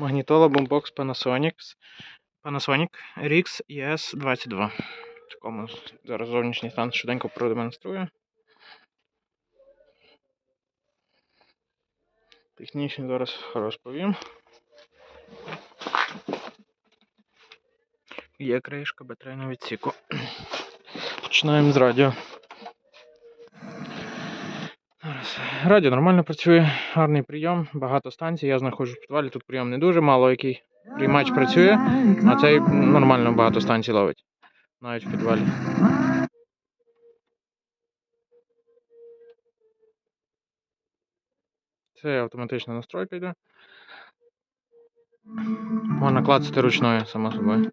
Магнітола Boombox Panasonic. Panasonic RX ES22. В такому зараз зовнішній стан швиденько продемонструю. Технічний зараз розповім. Є кришка батарейного відсіку. Починаємо з радіо. Радіо нормально працює, гарний прийом, багато станцій. Я знаходжусь в підвалі, тут прийом не дуже, мало який приймач працює, а цей нормально багато станцій ловить. Навіть в підвалі. Це автоматична настройка йде. Можна клацати ручною, само собою.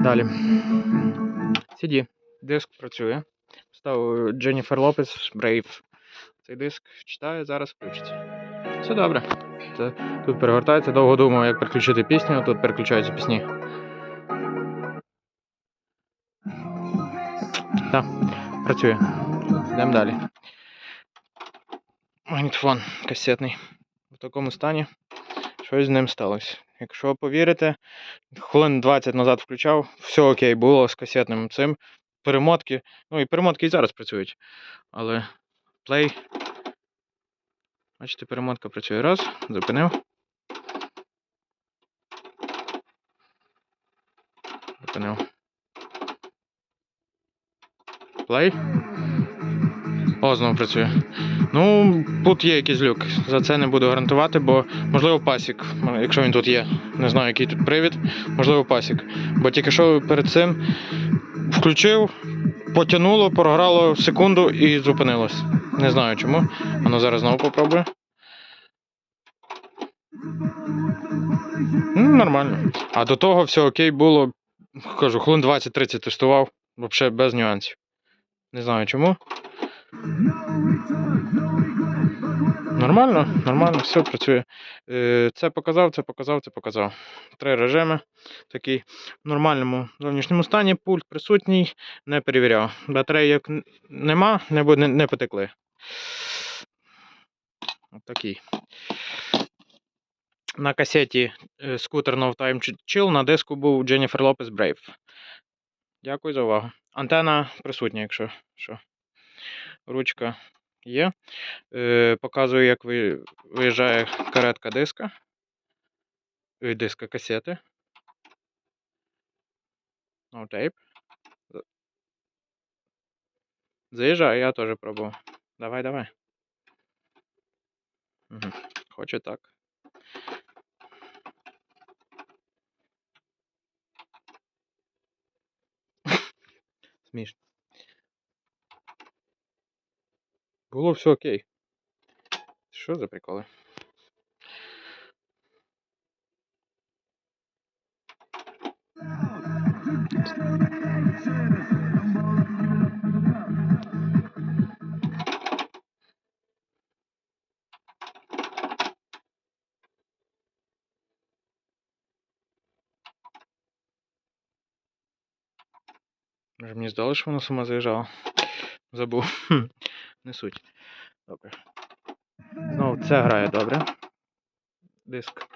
Далі. CD. Диск працює. Ставив Jennifer Lopez Brave. Цей диск читає, зараз включиться. Все добре. Це, тут перегортається, довго думав, як переключити пісню, тут переключаються пісні. Так, працює. Йдемо далі. Магнітофон касетний. В такому стані щось з ним сталося. Якщо повірите, хвилин 20 назад включав, все окей було з касетним цим. Перемотки. Ну і перемотки і зараз працюють. Але play. Бачите, перемотка працює. Раз, зупинив. Зупинив. Play. О, знову працює. Ну, тут є якийсь люк. За це не буду гарантувати, бо можливо пасік, якщо він тут є. Не знаю, який тут привід, можливо, пасік. Бо тільки що перед цим включив, потягнуло, програло секунду і зупинилось. Не знаю чому. Воно зараз знову попробує. Ну, нормально. А до того все окей було. Кажу, хвилин 20-30 тестував, взагалі без нюансів. Не знаю чому. Нормально, нормально, все працює. Е, Це показав, це показав, це показав. Три режими. Такий в нормальному зовнішньому стані, пульт присутній, не перевіряв. Батареї як нема, не, буде- не потекли. От такий. На касеті е, скутер No Time Chill, на диску був Jennifer Lopez Brave. Дякую за увагу. Антена присутня, якщо що. Ручка є. Е, показую, як ви, виїжджає каретка диска. Диска касети. No tape. З- Заїжджає, я теж пробував. Давай, давай. Угу. Хоче так. Смішно. Було все окей. Що за приколи? Може мені здалося, що воно сама заїжджала. Забув. Не суть. Добре. Знову це грає добре. Диск.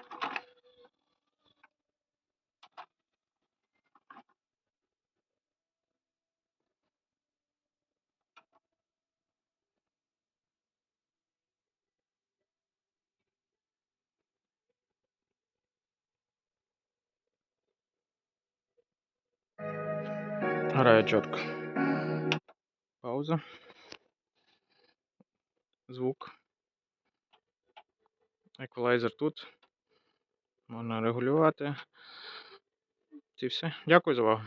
Грає чітко. Пауза. Звук. Еквалайзер тут. Можна регулювати. Це все. Дякую за увагу.